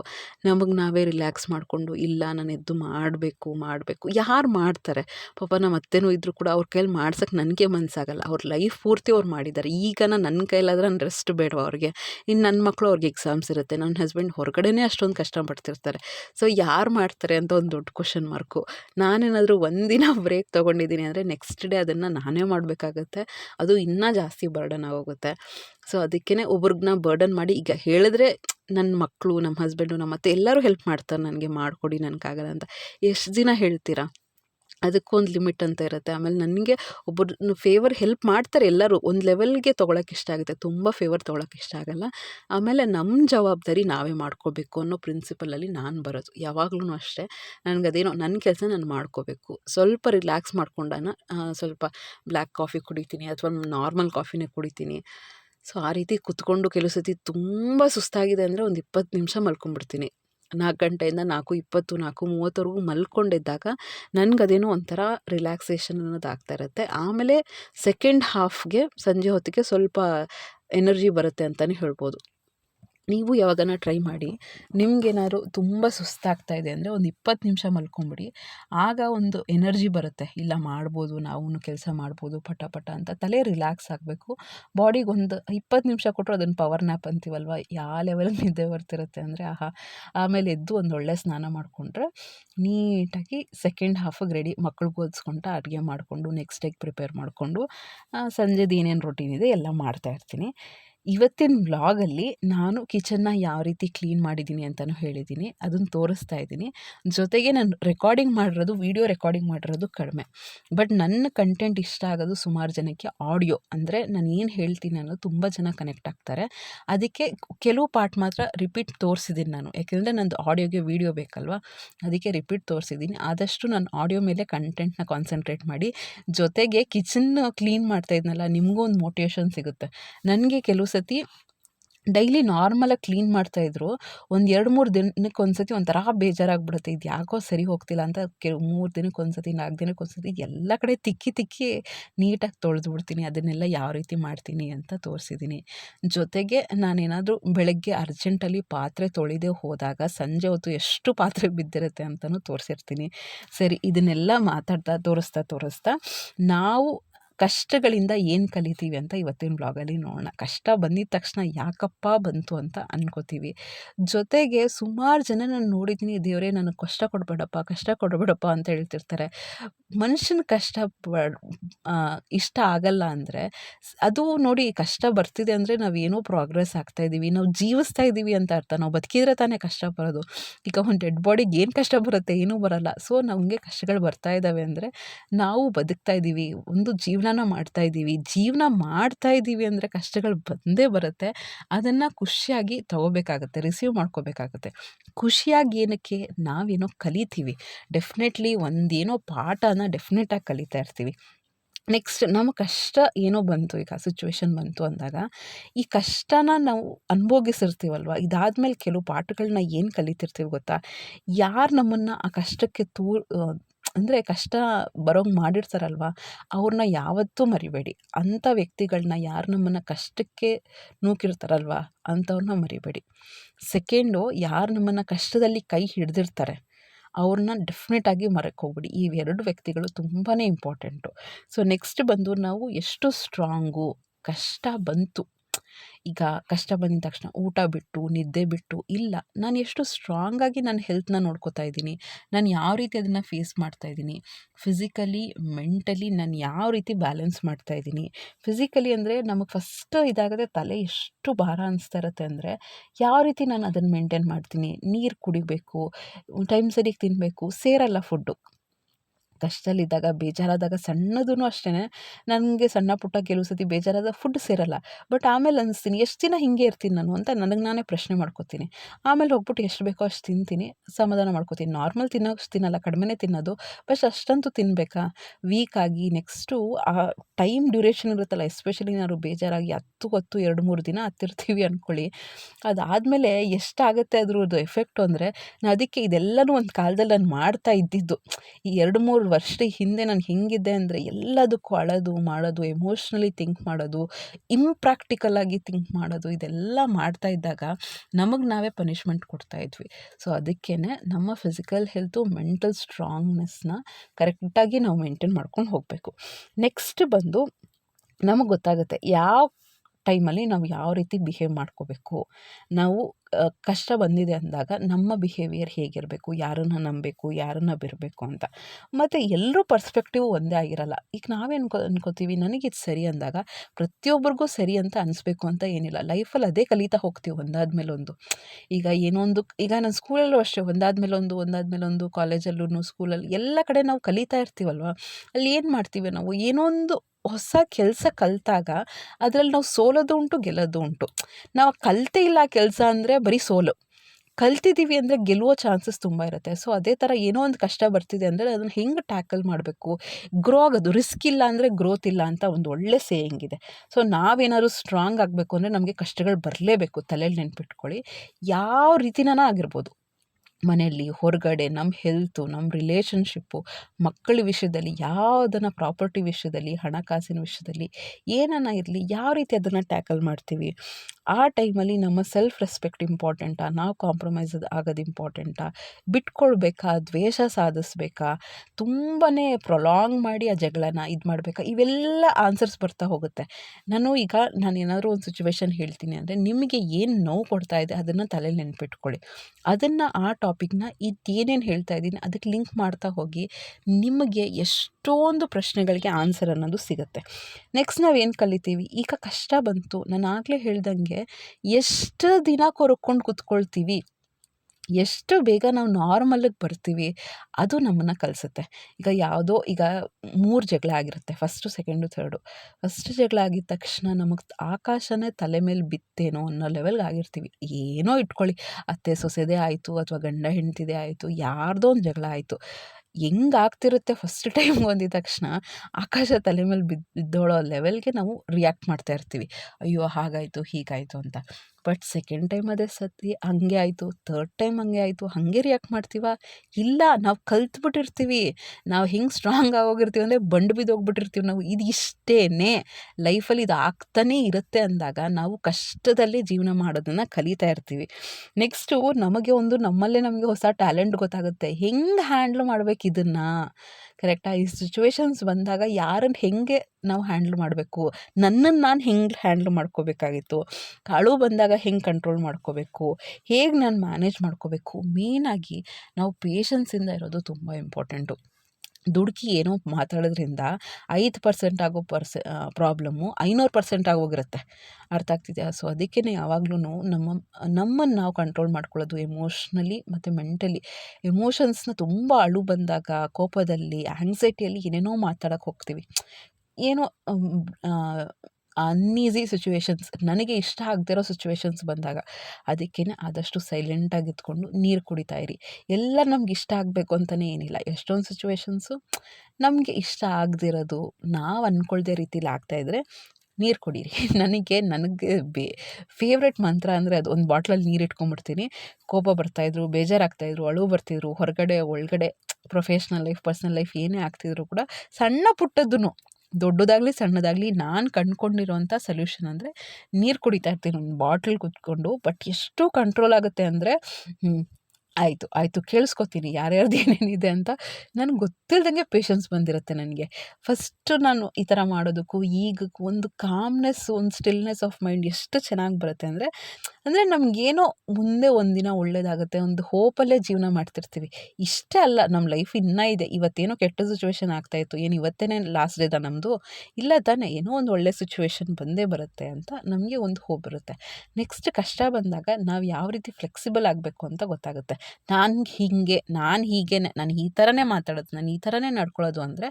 ನಮಗೆ ನಾವೇ ರಿಲ್ಯಾಕ್ಸ್ ಮಾಡಿಕೊಂಡು, ಇಲ್ಲ ನಾನು ಎದ್ದು ಮಾಡಬೇಕು ಮಾಡಬೇಕು. ಯಾರು ಮಾಡ್ತಾರೆ? ಪಾಪ ನಮ್ಮ ಅತ್ತೆನೂ ಇದ್ದರೂ ಕೂಡ ಅವ್ರ ಕೈಲಿ ಮಾಡ್ಸೋಕ್ಕೆ ನನಗೆ ಮನಸ್ಸಾಗಲ್ಲ ಅವ್ರ ಲೈಫ್ ಪೂರ್ತಿ ಅವ್ರು ಮಾಡಿದ್ದಾರೆ. ಈಗ ನನ್ನ ಕೈಲಾದ್ರೆ ನಾನು ರೆಸ್ಟ್ ಬೇಡವಾ ಅವ್ರಿಗೆ? ಇನ್ನು ನನ್ನ ಮಕ್ಕಳು ಅವ್ರಿಗೆ ಎಕ್ಸಾಮ್ಸ್ ಇರುತ್ತೆ. ನನ್ನ ಹಸ್ಬೆಂಡ್ ಹೊರಗಡೆನೇ ಅಷ್ಟೊಂದು ಕಷ್ಟಪಡ್ತಿರ್ತಾರೆ. ಸೊ ಯಾರು ಮಾಡ್ತಾರೆ ಅಂತ ಒಂದು ದೊಡ್ಡ ಕ್ವಶನ್ ಮಾರ್ಕು ನಾನೇನಾದರೂ ಒಂದಿನ ಬ್ರೇಕ್ ತೊಗೊಂಡಿದ್ದೀನಿ ಅಂದರೆ ನೆಕ್ಸ್ಟ್ ಡೇ ಅದನ್ನು ನಾನೇ ಮಾಡಬೇಕಾಗತ್ತೆ. ಅದು ಇನ್ನೂ ಜಾಸ್ತಿ ಬರ್ಡನ್ ಆಗೋಗುತ್ತೆ. ಸೊ ಅದಕ್ಕೇ ಒಬ್ರಿಗೆ ಬರ್ಡನ್ ಮಾಡಿ ಈಗ ಹೇಳಿದ್ರೆ ನನ್ನ ಮಕ್ಕಳು ನಮ್ಮ ಹಸ್ಬೆಂಡು ನಮ್ಮ ಅತ್ತೆ ಎಲ್ಲರೂ ಹೆಲ್ಪ್ ಮಾಡ್ತಾರೆ. ನನಗೆ ಮಾಡಿಕೊಡಿ ನನಗಾಗಲ್ಲ ಅಂತ. ಎಷ್ಟು ದಿನ ಹೇಳ್ತೀರಾ? ಅದಕ್ಕೊಂದು ಲಿಮಿಟ್ ಅಂತ ಇರುತ್ತೆ. ಆಮೇಲೆ ನನಗೆ ಒಬ್ಬರು ಫೇವರ್ ಹೆಲ್ಪ್ ಮಾಡ್ತಾರೆ ಎಲ್ಲರೂ. ಒಂದು ಲೆವೆಲ್ಗೆ ತೊಗೊಳಕ್ಕೆ ಇಷ್ಟ ಆಗುತ್ತೆ. ತುಂಬ ಫೇವರ್ ತೊಗೊಳಕ್ಕೆ ಇಷ್ಟ ಆಗಲ್ಲ. ಆಮೇಲೆ ನಮ್ಮ ಜವಾಬ್ದಾರಿ ನಾವೇ ಮಾಡ್ಕೋಬೇಕು ಅನ್ನೋ ಪ್ರಿನ್ಸಿಪಲಲ್ಲಿ ನಾನು ಬರೋದು. ಯಾವಾಗ್ಲೂ ಅಷ್ಟೇ. ನನಗೆ ಅದೇನೋ ನನ್ನ ಕೆಲಸ ನಾನು ಮಾಡ್ಕೋಬೇಕು. ಸ್ವಲ್ಪ ರಿಲ್ಯಾಕ್ಸ್ ಮಾಡ್ಕೊಂಡಾನ ಸ್ವಲ್ಪ ಬ್ಲ್ಯಾಕ್ ಕಾಫಿ ಕುಡಿತೀನಿ ಅಥವಾ ನಾರ್ಮಲ್ ಕಾಫಿನೇ ಕುಡಿತೀನಿ. ಸೊ ಆ ರೀತಿ ಕುತ್ಕೊಂಡು ಕೆಲವು ಸತಿ ತುಂಬ ಸುಸ್ತಾಗಿದೆ ಅಂದರೆ ಒಂದು ಇಪ್ಪತ್ತು ನಿಮಿಷ ಮಲ್ಕೊಂಬಿಡ್ತೀನಿ ನಾಲ್ಕು ಗಂಟೆಯಿಂದ ನಾಲ್ಕು ಇಪ್ಪತ್ತು, ನಾಲ್ಕು ಮೂವತ್ತವರೆಗೂ ಮಲ್ಕೊಂಡಿದ್ದಾಗ ಅದೇನೋ ಒಂಥರ ರಿಲ್ಯಾಕ್ಸೇಷನ್ ಅನ್ನೋದು ಆಗ್ತಾ ಇರುತ್ತೆ. ಆಮೇಲೆ ಸೆಕೆಂಡ್ ಹಾಫ್ಗೆ ಸಂಜೆ ಹೊತ್ತಿಗೆ ಸ್ವಲ್ಪ ಎನರ್ಜಿ ಬರುತ್ತೆ ಅಂತಲೇ ಹೇಳ್ಬೋದು. ನೀವು ಯಾವಾಗನ ಟ್ರೈ ಮಾಡಿ, ನಿಮಗೇನಾದ್ರು ತುಂಬ ಸುಸ್ತಾಗ್ತಾ ಇದೆ ಅಂದರೆ ಒಂದು ಇಪ್ಪತ್ತು ನಿಮಿಷ ಮಲ್ಕೊಂಬಿಡಿ. ಆಗ ಒಂದು ಎನರ್ಜಿ ಬರುತ್ತೆ. ಇಲ್ಲ ಮಾಡ್ಬೋದು ನಾವು ಕೆಲಸ ಮಾಡ್ಬೋದು ಪಟ ಪಟ ಅಂತ ತಲೆ ರಿಲ್ಯಾಕ್ಸ್ ಆಗಬೇಕು. ಬಾಡಿಗೆ ಒಂದು ಇಪ್ಪತ್ತು ನಿಮಿಷ ಕೊಟ್ಟರು ಅದನ್ನು ಪವರ್ ನ್ಯಾಪ್ ಅಂತೀವಲ್ವ? ಯಾವ ಲೆವೆಲಲ್ಲಿ ನಿದ್ದೆ ಬರ್ತಿರುತ್ತೆ ಅಂದರೆ ಆಹಾ. ಆಮೇಲೆ ಎದ್ದು ಒಂದು ಒಳ್ಳೆ ಸ್ನಾನ ಮಾಡಿಕೊಂಡ್ರೆ ನೀಟಾಗಿ ಸೆಕೆಂಡ್ ಹಾಫಿಗೆ ರೆಡಿ ಮಕ್ಳಿಗೆ ಓದಿಸ್ಕೊಂತ ಅಡುಗೆ ಮಾಡಿಕೊಂಡು ನೆಕ್ಸ್ಟ್ ಡೇಗೆ ಪ್ರಿಪೇರ್ ಮಾಡಿಕೊಂಡು ಸಂಜೆದು ಏನೇನು ರೊಟೀನ್ ಇದೆ ಎಲ್ಲ ಮಾಡ್ತಾಯಿರ್ತೀನಿ ಇವತ್ತಿನ ವ್ಲಾಗಲ್ಲಿ ನಾನು ಕಿಚನ್ನ ಯಾವ ರೀತಿ ಕ್ಲೀನ್ ಮಾಡಿದ್ದೀನಿ ಅಂತಲೂ ಹೇಳಿದ್ದೀನಿ, ಅದನ್ನು ತೋರಿಸ್ತಾ ಇದ್ದೀನಿ. ಜೊತೆಗೆ ನಾನು ರೆಕಾರ್ಡಿಂಗ್ ಮಾಡಿರೋದು, ವೀಡಿಯೋ ರೆಕಾರ್ಡಿಂಗ್ ಮಾಡಿರೋದು ಕಡಿಮೆ. ಬಟ್ ನನ್ನ ಕಂಟೆಂಟ್ ಇಷ್ಟ ಆಗೋದು ಸುಮಾರು ಜನಕ್ಕೆ ಆಡಿಯೋ. ಅಂದರೆ ನಾನು ಏನು ಹೇಳ್ತೀನಿ ಅನ್ನೋದು ತುಂಬ ಜನ ಕನೆಕ್ಟ್ ಆಗ್ತಾರೆ. ಅದಕ್ಕೆ ಕೆಲವು ಪಾರ್ಟ್ ಮಾತ್ರ ರಿಪೀಟ್ ತೋರಿಸಿದ್ದೀನಿ ನಾನು. ಯಾಕೆಂದರೆ ನಂದು ಆಡಿಯೋಗೆ ವೀಡಿಯೋ ಬೇಕಲ್ವಾ? ಅದಕ್ಕೆ ರಿಪೀಟ್ ತೋರಿಸಿದ್ದೀನಿ ಆದಷ್ಟು ನಾನು ಆಡಿಯೋ ಮೇಲೆ ಕಂಟೆಂಟ್ನ ಕಾನ್ಸಂಟ್ರೇಟ್ ಮಾಡಿ. ಜೊತೆಗೆ ಕಿಚನ್ ಕ್ಲೀನ್ ಮಾಡ್ತಾ ಇದ್ನಲ್ಲ, ನಿಮಗೂ ಒಂದು ಮೋಟಿವೇಶನ್ ಸಿಗುತ್ತೆ. ನನಗೆ ಕೆಲವು ಸತಿ ಡೈಲಿ ನಾರ್ಮಲಾಗಿ ಕ್ಲೀನ್ ಮಾಡ್ತಾಯಿದ್ರು ಒಂದು ಎರಡು ಮೂರು ದಿನಕ್ಕೆ ಒಂದು ಸತಿ ಒಂಥರ ಬೇಜಾರಾಗ್ಬಿಡುತ್ತೆ. ಇದು ಯಾಕೋ ಸರಿ ಹೋಗ್ತಿಲ್ಲ ಅಂತ ಮೂರು ದಿನಕ್ಕೆ ಒಂದು ಸತಿ ನಾಲ್ಕು ದಿನಕ್ಕೆ ಒಂದು ಸತಿ ಎಲ್ಲ ಕಡೆ ತಿಕ್ಕಿ ತಿಕ್ಕಿ ನೀಟಾಗಿ ತೊಳೆದು ಬಿಡ್ತೀನಿ ಅದನ್ನೆಲ್ಲ ಯಾವ ರೀತಿ ಮಾಡ್ತೀನಿ ಅಂತ ತೋರಿಸಿದ್ದೀನಿ. ಜೊತೆಗೆ ನಾನೇನಾದರೂ ಬೆಳಗ್ಗೆ ಅರ್ಜೆಂಟಲ್ಲಿ ಪಾತ್ರೆ ತೊಳೆದೇ ಹೋದಾಗ ಸಂಜೆ ಹೊತ್ತು ಎಷ್ಟು ಪಾತ್ರೆ ಬಿದ್ದಿರುತ್ತೆ ಅಂತಲೂ ತೋರಿಸಿರ್ತೀನಿ. ಸರಿ, ಇದನ್ನೆಲ್ಲ ಮಾತಾಡ್ತಾ, ತೋರಿಸ್ತಾ ತೋರಿಸ್ತಾ ನಾವು ಕಷ್ಟಗಳಿಂದ ಏನು ಕಲಿತೀವಿ ಅಂತ ಇವತ್ತಿನ ಬ್ಲಾಗಲ್ಲಿ ನೋಡೋಣ. ಕಷ್ಟ ಬಂದಿದ ತಕ್ಷಣ ಯಾಕಪ್ಪ ಬಂತು ಅಂತ ಅನ್ಕೋತೀವಿ. ಜೊತೆಗೆ ಸುಮಾರು ಜನ ನಾನು ನೋಡಿದ್ದೀನಿ ದೇವರೇ ನನಗೆ ಕಷ್ಟ ಕೊಡಬೇಡಪ್ಪ ಕಷ್ಟ ಕೊಡಬೇಡಪ್ಪ ಅಂತ ಹೇಳ್ತಿರ್ತಾರೆ. ಮನುಷ್ಯನ ಕಷ್ಟ ಇಷ್ಟ ಆಗಲ್ಲ ಅಂದರೆ ಅದು ನೋಡಿ ಕಷ್ಟ ಬರ್ತಿದೆ ಅಂದರೆ ನಾವೇನೋ ಪ್ರೋಗ್ರೆಸ್ ಆಗ್ತಾ ಇದ್ದೀವಿ ನಾವು ಜೀವಿಸ್ತಾ ಇದ್ದೀವಿ ಅಂತ ಅರ್ಥ. ನಾವು ಬದುಕಿದ್ರೆ ತಾನೇ ಕಷ್ಟ ಬರೋದು. ಈಗ ಒಂದು ಡೆಡ್ ಬಾಡಿಗೆ ಏನು ಕಷ್ಟ ಬರುತ್ತೆ ಏನೂ ಬರಲ್ಲ. ಸೊ ನಮಗೆ ಕಷ್ಟಗಳು ಬರ್ತಾ ಇದ್ದಾವೆ ಅಂದರೆ ನಾವು ಬದುಕ್ತಾ ಇದ್ದೀವಿ ಒಂದು ಜೀವನ ಮಾಡ್ತಾ ಇದ್ದೀವಿ. ಜೀವನ ಮಾಡ್ತಾ ಇದ್ದೀವಿ ಅಂದರೆ ಕಷ್ಟಗಳು ಬಂದೇ ಬರುತ್ತೆ. ಅದನ್ನು ಖುಷಿಯಾಗಿ ತಗೋಬೇಕಾಗುತ್ತೆ ರಿಸೀವ್ ಮಾಡ್ಕೋಬೇಕಾಗತ್ತೆ. ಖುಷಿಯಾಗಿ ಏನಕ್ಕೆ ನಾವೇನೋ ಕಲಿತೀವಿ. ಡೆಫಿನೆಟ್ಲಿ ಒಂದೇನೋ ಪಾಠನ ಡೆಫಿನೆಟಾಗಿ ಕಲಿತಾ ಇರ್ತೀವಿ. ನೆಕ್ಸ್ಟ್ ನಮ್ಮ ಕಷ್ಟ ಏನೋ ಬಂತು, ಈಗ ಸಿಚುವೇಶನ್ ಬಂತು ಅಂದಾಗ, ಈ ಕಷ್ಟನ ನಾವು ಅನುಭೋಗಿಸಿರ್ತೀವಲ್ವ? ಇದಾದ್ಮೇಲೆ ಕೆಲವು ಪಾಠಗಳನ್ನ ಏನು ಕಲಿತಿರ್ತೀವಿ ಗೊತ್ತಾ? ಯಾರು ನಮ್ಮನ್ನು ಆ ಕಷ್ಟಕ್ಕೆ ತೂ ಅಂದರೆ ಕಷ್ಟ ಬರೋಂಗೆ ಮಾಡಿರ್ತಾರಲ್ವ? ಅವ್ರನ್ನ ಯಾವತ್ತೂ ಮರಿಬೇಡಿ. ಅಂಥ ವ್ಯಕ್ತಿಗಳನ್ನ ಯಾರು ನಮ್ಮನ್ನು ಕಷ್ಟಕ್ಕೆ ನೂಕಿರ್ತಾರಲ್ವ? ಅಂಥವ್ರನ್ನ ಮರಿಬೇಡಿ. ಸೆಕೆಂಡು, ಯಾರು ನಮ್ಮನ್ನು ಕಷ್ಟದಲ್ಲಿ ಕೈ ಹಿಡ್ದಿರ್ತಾರೆ ಅವ್ರನ್ನ ಡೆಫಿನೆಟಾಗಿ ಮರಕ್ಕೆ ಹೋಗ್ಬಿಡಿ. ಇವೆರಡು ವ್ಯಕ್ತಿಗಳು ತುಂಬಾ ಇಂಪಾರ್ಟೆಂಟು. ಸೊ, ನೆಕ್ಸ್ಟ್ ಬಂದು ನಾವು ಎಷ್ಟು ಸ್ಟ್ರಾಂಗು, ಕಷ್ಟ ಬಂತು ಈಗ ಕಷ್ಟ ಬಂದಿದ ತಕ್ಷಣ ಊಟ ಬಿಟ್ಟು, ನಿದ್ದೆ ಬಿಟ್ಟು, ಇಲ್ಲ. ನಾನು ಎಷ್ಟು ಸ್ಟ್ರಾಂಗಾಗಿ ನನ್ನ ಹೆಲ್ತ್ನ ನೋಡ್ಕೋತಾ ಇದ್ದೀನಿ. ನಾನು ಯಾವ ರೀತಿ ಅದನ್ನು ಫೇಸ್ ಮಾಡ್ತಾ ಇದ್ದೀನಿ. ಫಿಸಿಕಲಿ ಮೆಂಟಲಿ ನಾನು ಯಾವ ರೀತಿ ಬ್ಯಾಲೆನ್ಸ್ ಮಾಡ್ತಾ ಇದ್ದೀನಿ. ಫಿಸಿಕಲಿ ಅಂದರೆ ನಮಗೆ ಫಸ್ಟ್ ಇದಾಗದೆ ತಲೆ ಎಷ್ಟು ಭಾರ ಅನಿಸ್ತಾ ಇರುತ್ತೆ ಅಂದರೆ, ಯಾವ ರೀತಿ ನಾನು ಅದನ್ನು ಮೇಂಟೈನ್ ಮಾಡ್ತೀನಿ? ನೀರು ಕುಡಿಬೇಕು ಟೈಮ್ ಸರಿಗೆ ತಿನ್ನಬೇಕು ಸೇರಲ್ಲ ಫುಡ್ಡು ಕಷ್ಟದಲ್ಲಿದ್ದಾಗ, ಬೇಜಾರಾದಾಗ ಸಣ್ಣದೂ ಅಷ್ಟೇ ನನಗೆ ಸಣ್ಣ ಪುಟ್ಟ ಕೆಲವು ಸತಿ ಬೇಜಾರಾದ ಫುಡ್ ಸೇರಲ್ಲ. ಬಟ್ ಆಮೇಲೆ ಅನಿಸ್ತೀನಿ, ಎಷ್ಟು ದಿನ ಹೀಗೆ ಇರ್ತೀನಿ ನಾನು ಅಂತ ನನಗೆ ನಾನೇ ಪ್ರಶ್ನೆ ಮಾಡ್ಕೋತೀನಿ. ಆಮೇಲೆ ಹೋಗ್ಬಿಟ್ಟು ಎಷ್ಟು ಬೇಕೋ ಅಷ್ಟು ತಿಂತೀನಿ, ಸಮಾಧಾನ ಮಾಡ್ಕೋತೀನಿ. ನಾರ್ಮಲ್ ತಿನ್ನೋಷ್ಟು ತಿನ್ನಲ್ಲ, ಕಡಿಮೆನೇ ತಿನ್ನೋದು. ಬಟ್ ಅಷ್ಟಂತೂ ತಿನ್ನಬೇಕಾ ವೀಕಾಗಿ ನೆಕ್ಸ್ಟು ಆ ಟೈಮ್ ಡ್ಯೂರೇಷನ್ ಇರುತ್ತಲ್ಲ ಎಸ್ಪೆಷಲಿ ನಾನು ಬೇಜಾರಾಗಿ ಹತ್ತು ಹೊತ್ತು, ಎರಡು ಮೂರು ದಿನ ಹತ್ತಿರ್ತೀವಿ ಅಂದ್ಕೊಳ್ಳಿ ಅದಾದಮೇಲೆ ಎಷ್ಟಾಗುತ್ತೆ ಅದ್ರದ್ದು ಎಫೆಕ್ಟು ಅಂದರೆ ನಾನು ಅದಕ್ಕೆ ಇದೆಲ್ಲನೂ ಒಂದು ಕಾಲದಲ್ಲಿ ನಾನು ಮಾಡ್ತಾ ಇದ್ದಿದ್ದು. ಈ ಎರಡು ಮೂರು ಎರಡು ವರ್ಷದ ಹಿಂದೆ ನಾನು ಹೆಂಗಿದ್ದೆ ಅಂದರೆ ಎಲ್ಲದಕ್ಕೂ ಅಳೋದು, ಮಾಡೋದು ಎಮೋಷ್ನಲಿ ಥಿಂಕ್ ಮಾಡೋದು ಇಂಪ್ರ್ಯಾಕ್ಟಿಕಲ್ ಆಗಿ ಥಿಂಕ್ ಮಾಡೋದು, ಇದೆಲ್ಲ ಮಾಡ್ತಾ ಇದ್ದಾಗ ನಮಗೆ ನಾವೇ ಪನಿಷ್ಮೆಂಟ್ ಕೊಡ್ತಾ ಇದ್ವಿ. ಸೊ ಅದಕ್ಕೇ ನಮ್ಮ ಫಿಸಿಕಲ್ ಹೆಲ್ತು ಮೆಂಟಲ್ ಸ್ಟ್ರಾಂಗ್ನೆಸ್ನ ಕರೆಕ್ಟಾಗಿ ನಾವು ಮೇಂಟೈನ್ ಮಾಡ್ಕೊಂಡು ಹೋಗಬೇಕು. ನೆಕ್ಸ್ಟ್ ಬಂದು ನಮಗೆ ಗೊತ್ತಾಗುತ್ತೆ ಯಾವ ಟೈಮಲ್ಲಿ ನಾವು ಯಾವ ರೀತಿ ಬಿಹೇವ್ ಮಾಡ್ಕೋಬೇಕು. ನಾವು ಕಷ್ಟ ಬಂದಿದೆ ಅಂದಾಗ ನಮ್ಮ ಬಿಹೇವಿಯರ್ ಹೇಗಿರಬೇಕು, ಯಾರನ್ನು ನಂಬಬೇಕು, ಯಾರನ್ನು ಬಿಡಬೇಕು ಅಂತ. ಮತ್ತು ಎಲ್ಲರೂ ಪರ್ಸ್ಪೆಕ್ಟಿವ್ ಒಂದೇ ಆಗಿರಲ್ಲ. ಈಗ ನಾವೇನು ಅನ್ಕೋತೀವಿ, ನನಗೆ ಇದು ಸರಿ ಅಂದಾಗ ಪ್ರತಿಯೊಬ್ಬರಿಗೂ ಸರಿ ಅಂತ ಅನಿಸ್ಬೇಕು ಅಂತ ಏನಿಲ್ಲ. ಲೈಫಲ್ಲಿ ಅದೇ ಕಲಿತಾ ಹೋಗ್ತೀವಿ ಒಂದಾದ್ಮೇಲೆ ಒಂದು ಈಗ ಏನೋ ಒಂದು ಈಗ ನಾನು ಸ್ಕೂಲಲ್ಲೂ ಅಷ್ಟೇ ಒಂದಾದ್ಮೇಲೆ ಒಂದು ಒಂದು ಕಾಲೇಜಲ್ಲೂ ಸ್ಕೂಲಲ್ಲಿ ಎಲ್ಲ ಕಡೆ ನಾವು ಕಲಿತಾ ಇರ್ತೀವಲ್ವ? ಅಲ್ಲಿ ಏನು ಮಾಡ್ತೀವಿ ನಾವು? ಏನೋ ಒಂದು ಹೊಸ ಕೆಲಸ ಕಲಿತಾಗ ಅದರಲ್ಲಿ ನಾವು ಸೋಲೋದು ಉಂಟು, ಗೆಲ್ಲೋದು ಉಂಟು. ನಾವು ಕಲಿತೇ ಇಲ್ಲ ಕೆಲಸ ಅಂದರೆ ಬರೀ ಸೋಲು. ಕಲ್ತಿದ್ದೀವಿ ಅಂದರೆ ಗೆಲ್ಲುವ ಚಾನ್ಸಸ್ ತುಂಬ ಇರುತ್ತೆ. ಸೊ ಅದೇ ಥರ ಏನೋ ಒಂದು ಕಷ್ಟ ಬರ್ತಿದೆ ಅಂದರೆ ಅದನ್ನು ಹೆಂಗೆ ಟ್ಯಾಕಲ್ ಮಾಡಬೇಕು? ಗ್ರೋ ಆಗೋದು ರಿಸ್ಕ್ ಇಲ್ಲ ಅಂದರೆ ಗ್ರೋತ್ ಇಲ್ಲ ಅಂತ ಒಂದು ಒಳ್ಳೆ ಸೇಯಿಂಗ್ ಇದೆ. ಸೊ ನಾವೇನಾದ್ರು ಸ್ಟ್ರಾಂಗ್ ಆಗಬೇಕು ಅಂದರೆ ನಮಗೆ ಕಷ್ಟಗಳು ಬರಲೇಬೇಕು ತಲೆಯಲ್ಲಿ ನೆನ್ಪಿಟ್ಕೊಳ್ಳಿ. ಯಾವ ರೀತಿನ ಆಗಿರ್ಬೋದು. ಮನೆಯಲ್ಲಿ, ಹೊರಗಡೆ ನಮ್ಮ ಹೆಲ್ತು ನಮ್ಮ ರಿಲೇಷನ್ಶಿಪ್ಪು ಮಕ್ಕಳ ವಿಷಯದಲ್ಲಿ ಯಾವುದನ್ನು ಪ್ರಾಪರ್ಟಿ ವಿಷಯದಲ್ಲಿ, ಹಣಕಾಸಿನ ವಿಷಯದಲ್ಲಿ ಏನನ್ನ ಇರಲಿ, ಯಾವ ರೀತಿ ಅದನ್ನು ಟ್ಯಾಕಲ್ ಮಾಡ್ತೀವಿ? ಆ ಟೈಮಲ್ಲಿ ನಮ್ಮ ಸೆಲ್ಫ್ ರೆಸ್ಪೆಕ್ಟ್ ಇಂಪಾರ್ಟೆಂಟಾ ನಾವು ಕಾಂಪ್ರಮೈಸ್ ಆಗೋದು ಇಂಪಾರ್ಟೆಂಟಾ ಬಿಟ್ಕೊಳ್ಬೇಕಾ, ದ್ವೇಷ ಸಾಧಿಸ್ಬೇಕಾ ತುಂಬಾ ಪ್ರೊಲಾಂಗ್ ಮಾಡಿ ಆ ಜಗಳನ ಇದು ಮಾಡಬೇಕಾ, ಇವೆಲ್ಲ ಆನ್ಸರ್ಸ್ ಬರ್ತಾ ಹೋಗುತ್ತೆ. ನಾನು ಈಗ ನಾನು ಏನಾದರೂ ಒಂದು ಸಿಚುವೇಶನ್ ಹೇಳ್ತೀನಿ ಅಂದರೆ ನಿಮಗೆ ಏನು ನೋವು ಕೊಡ್ತಾ ಇದೆ ಅದನ್ನು ತಲೆ ನೆನ್ಪಿಟ್ಕೊಳ್ಳಿ. ಅದನ್ನು ಆ ಟಾಪಿಕ್ನ ಇದೇನೇನು ಹೇಳ್ತಾ ಇದ್ದೀನಿ, ಅದಕ್ಕೆ ಲಿಂಕ್ ಮಾಡ್ತಾ ಹೋಗಿ. ನಿಮಗೆ ಎಷ್ಟೊಂದು ಪ್ರಶ್ನೆಗಳಿಗೆ ಆನ್ಸರ್ ಅನ್ನೋದು ಸಿಗುತ್ತೆ. ನೆಕ್ಸ್ಟ್ ನಾವು ಏನು ಕಲಿತೀವಿ? ಈಗ ಕಷ್ಟ ಬಂತು. ನಾನು ಆಗಲೇ ಹೇಳ್ದಂಗೆ, ಎಷ್ಟು ದಿನ ಕೊರಕೊಂಡು ಕೂತ್ಕೊಳ್ತೀವಿ? ಎಷ್ಟು ಬೇಗ ನಾವು ನಾರ್ಮಲ್ಗೆ ಬರ್ತೀವಿ, ಅದು ನಮ್ಮನ್ನು ಕಲಿಸುತ್ತೆ. ಈಗ ಯಾವುದೋ ಈಗ ಮೂರು ಜಗಳ ಆಗಿರುತ್ತೆ ಫಸ್ಟು ಸೆಕೆಂಡು ಥರ್ಡು ಫಸ್ಟ್ ಜಗಳ ಆಗಿದ ತಕ್ಷಣ ನಮಗೆ ಆಕಾಶನೇ ತಲೆ ಮೇಲೆ ಬಿತ್ತೇನೋ ಅನ್ನೋ ಲೆವೆಲ್ಗೆ ಆಗಿರ್ತೀವಿ. ಏನೋ ಇಟ್ಕೊಳ್ಳಿ, ಅತ್ತೆ ಸೊಸೆದೇ ಆಯಿತು ಅಥವಾ ಗಂಡ ಹೆಂಡ್ತಿದೆ ಆಯಿತು, ಯಾರ್ದೋ ಒಂದು ಜಗಳ ಆಯಿತು. ಹೆಂಗೆ ಆಗ್ತಿರುತ್ತೆ ಫಸ್ಟ್ ಟೈಮ್ ಬಂದಿದ ತಕ್ಷಣ ಆಕಾಶ ತಲೆ ಮೇಲೆ ಬಿದ್ದು ಬಿದ್ದೋಳೋ ಲೆವೆಲ್ಗೆ ನಾವು ರಿಯಾಕ್ಟ್ ಮಾಡ್ತಾ ಇರ್ತೀವಿ. ಅಯ್ಯೋ, ಹಾಗಾಯಿತು, ಹೀಗಾಯಿತು ಅಂತ. ಬಟ್ ಸೆಕೆಂಡ್ ಟೈಮ್ ಅದೇ ಸತಿ ಹಂಗೆ ಆಯಿತು ಥರ್ಡ್ ಟೈಮ್ ಹಂಗೆ ಆಯಿತು, ಹಾಗೆ ರಿಯಾಕ್ಟ್ ಮಾಡ್ತೀವ? ಇಲ್ಲ, ನಾವು ಕಲ್ತ್ಬಿಟ್ಟಿರ್ತೀವಿ. ನಾವು ಹಿಂಗೆ ಸ್ಟ್ರಾಂಗ್ ಆಗೋಗಿರ್ತೀವಿ ಅಂದರೆ ಬಂಡು ಬಿದ್ದೋಗ್ಬಿಟ್ಟಿರ್ತೀವಿ ನಾವು. ಇದು ಇಷ್ಟೇ ಲೈಫಲ್ಲಿ ಇದು ಆಗ್ತಾನೇ ಇರುತ್ತೆ ಅಂದಾಗ ನಾವು ಕಷ್ಟದಲ್ಲಿ ಜೀವನ ಮಾಡೋದನ್ನು ಕಲಿತಾ ಇರ್ತೀವಿ. ನೆಕ್ಸ್ಟು ನಮಗೆ ಒಂದು ನಮ್ಮಲ್ಲೇ ನಮಗೆ ಹೊಸ ಟ್ಯಾಲೆಂಟ್ ಗೊತ್ತಾಗುತ್ತೆ. ಹೆಂಗೆ ಹ್ಯಾಂಡ್ಲ್ ಮಾಡ್ಬೇಕು ಇದನ್ನು? ಕರೆಕ್ಟಾ ಈ ಸಿಚುವೇಶನ್ಸ್ ಬಂದಾಗ ಯಾರನ್ನು ಹೇಗೆ ನಾವು ಹ್ಯಾಂಡ್ಲ್ ಮಾಡಬೇಕು. ನನ್ನನ್ನು ನಾನು ಹೆಂಗೆ ಹ್ಯಾಂಡ್ಲ್ ಮಾಡ್ಕೋಬೇಕಾಗಿತ್ತು. ಕಾಳು ಬಂದಾಗ ಹೆಂಗೆ ಕಂಟ್ರೋಲ್ ಮಾಡ್ಕೋಬೇಕು? ಹೇಗೆ ನಾನು ಮ್ಯಾನೇಜ್ ಮಾಡ್ಕೋಬೇಕು? ಮೇನಾಗಿ ನಾವು ಪೇಷನ್ಸಿಂದ ಇರೋದು ತುಂಬ ಇಂಪಾರ್ಟೆಂಟು ದುಡುಕಿ ಏನೋ ಮಾತಾಡೋದ್ರಿಂದ ಐದು ಪರ್ಸೆಂಟ್ ಆಗೋ ಪರ್ಸೆ ಪ್ರಾಬ್ಲಮ್ಮು ಐನೂರು ಪರ್ಸೆಂಟ್ ಆಗೋಗಿರುತ್ತೆ. ಅರ್ಥ ಆಗ್ತಿದೆಯಾ? ಸೊ ಅದಕ್ಕೇ ಯಾವಾಗ್ಲೂ ನಮ್ಮ ನಮ್ಮನ್ನು ನಾವು ಕಂಟ್ರೋಲ್ ಮಾಡ್ಕೊಳ್ಳೋದು ಎಮೋಷ್ನಲಿ ಮತ್ತು ಮೆಂಟಲಿ ಎಮೋಷನ್ಸ್ನ ತುಂಬ ಅಳು ಬಂದಾಗ, ಕೋಪದಲ್ಲಿ ಆ್ಯಂಗ್ಸೈಟಿಯಲ್ಲಿ ಏನೇನೋ ಮಾತಾಡೋಕ್ಕೆ ಹೋಗ್ತೀವಿ. ಏನೋ ಅನ್ಈಸಿ ಸಿಚುವೇಶನ್ಸ್ ನನಗೆ ಇಷ್ಟ ಆಗದಿರೋ ಸಿಚುವೇಶನ್ಸ್ ಬಂದಾಗ ಅದಕ್ಕೇ ಆದಷ್ಟು ಸೈಲೆಂಟಾಗಿ ಇದ್ಕೊಂಡು ನೀರು ಕುಡಿತಾ ಇರಿ. ಎಲ್ಲ ನಮ್ಗೆ ಇಷ್ಟ ಆಗಬೇಕು ಅಂತಲೇ ಏನಿಲ್ಲ. ಎಷ್ಟೊಂದು ಸಿಚುವೇಶನ್ಸು ನಮಗೆ ಇಷ್ಟ ಆಗದಿರೋದು ನಾವು ಅಂದ್ಕೊಳ್ದೇ ರೀತಿಲಿ ಆಗ್ತಾಯಿದ್ರೆ ನೀರು ಕುಡೀರಿ. ನನಗೆ ನನಗೆ ಬೇ ಫೇವ್ರೆಟ್ ಮಂತ್ರ ಅಂದರೆ ಅದು ಒಂದು ಬಾಟ್ಲಲ್ಲಿ ನೀರು ಇಟ್ಕೊಂಡ್ಬಿಡ್ತೀನಿ. ಕೋಪ ಬರ್ತಾಯಿದ್ರು ಬೇಜಾರಾಗ್ತಾಯಿದ್ರು ಅಳು ಬರ್ತಿದ್ರು, ಹೊರಗಡೆ, ಒಳಗಡೆ ಪ್ರೊಫೆಷ್ನಲ್ ಲೈಫ್ ಪರ್ಸ್ನಲ್ ಲೈಫ್ ಏನೇ ಆಗ್ತಿದ್ರು ಕೂಡ ಸಣ್ಣ ಪುಟ್ಟದ್ದೂ ದೊಡ್ಡದಾಗಲಿ, ಸಣ್ಣದಾಗಲಿ ನಾನು ಕಂಡುಕೊಂಡಿರೋಂಥ ಸೊಲ್ಯೂಷನ್ ಅಂದರೆ ನೀರು ಕುಡಿತಾ ಇರ್ತೀನಿ. ಒಂದು ಬಾಟ್ಲ್ ಕುತ್ಕೊಂಡು ಬಟ್ ಎಷ್ಟು ಕಂಟ್ರೋಲ್ ಆಗುತ್ತೆ ಅಂದರೆ ಆಯಿತು ಆಯಿತು ಕೇಳಿಸ್ಕೊತೀನಿ ಯಾರ್ಯಾರ್ದು ಏನೇನಿದೆ ಅಂತ. ನನಗೆ ಗೊತ್ತಿಲ್ದಂಗೆ ಪೇಷನ್ಸ್ ಬಂದಿರುತ್ತೆ ನನಗೆ. ಫಸ್ಟು ನಾನು ಈ ಥರ ಮಾಡೋದಕ್ಕೂ, ಈಗ ಒಂದು ಕಾಮ್ನೆಸ್ ಒಂದು ಸ್ಟಿಲ್ನೆಸ್ ಆಫ್ ಮೈಂಡ್ ಎಷ್ಟು ಚೆನ್ನಾಗಿ ಬರುತ್ತೆ ಅಂದರೆ ಅಂದರೆ ನಮಗೇನೋ ಮುಂದೆ ಒಂದಿನ ಒಳ್ಳೇದಾಗುತ್ತೆ, ಒಂದು ಹೋಪಲ್ಲೇ ಜೀವನ ಮಾಡ್ತಿರ್ತೀವಿ. ಇಷ್ಟೇ ಅಲ್ಲ ನಮ್ಮ ಲೈಫ್ ಇನ್ನೂ ಇದೆ. ಇವತ್ತೇನೋ ಕೆಟ್ಟ ಸಿಚುವೇಶನ್ ಆಗ್ತಾಯಿತ್ತು ಏನು ಇವತ್ತೇ ಲಾಸ್ಟ್ ಇದೆ ನಮ್ಮದು ಇಲ್ಲ ತಾನೇ, ಏನೋ ಒಂದು ಒಳ್ಳೆ ಸಿಚುವೇಶನ್ ಬಂದೇ ಬರುತ್ತೆ ಅಂತ ನಮಗೆ ಒಂದು ಹೋಪ್ ಬರುತ್ತೆ ನೆಕ್ಸ್ಟ್ ಕಷ್ಟ ಬಂದಾಗ ನಾವು ಯಾವ ರೀತಿ ಫ್ಲೆಕ್ಸಿಬಲ್ ಆಗಬೇಕು ಅಂತ ಗೊತ್ತಾಗುತ್ತೆ. ನಾನು ಹೀಗೆ, ನಾನು ಹೀಗೇನೆ, ನಾನು ಈ ಥರನೇ ಮಾತಾಡೋದು, ನಾನು ಈ ಥರನೇ ನಡ್ಕೊಳ್ಳೋದು ಅಂದರೆ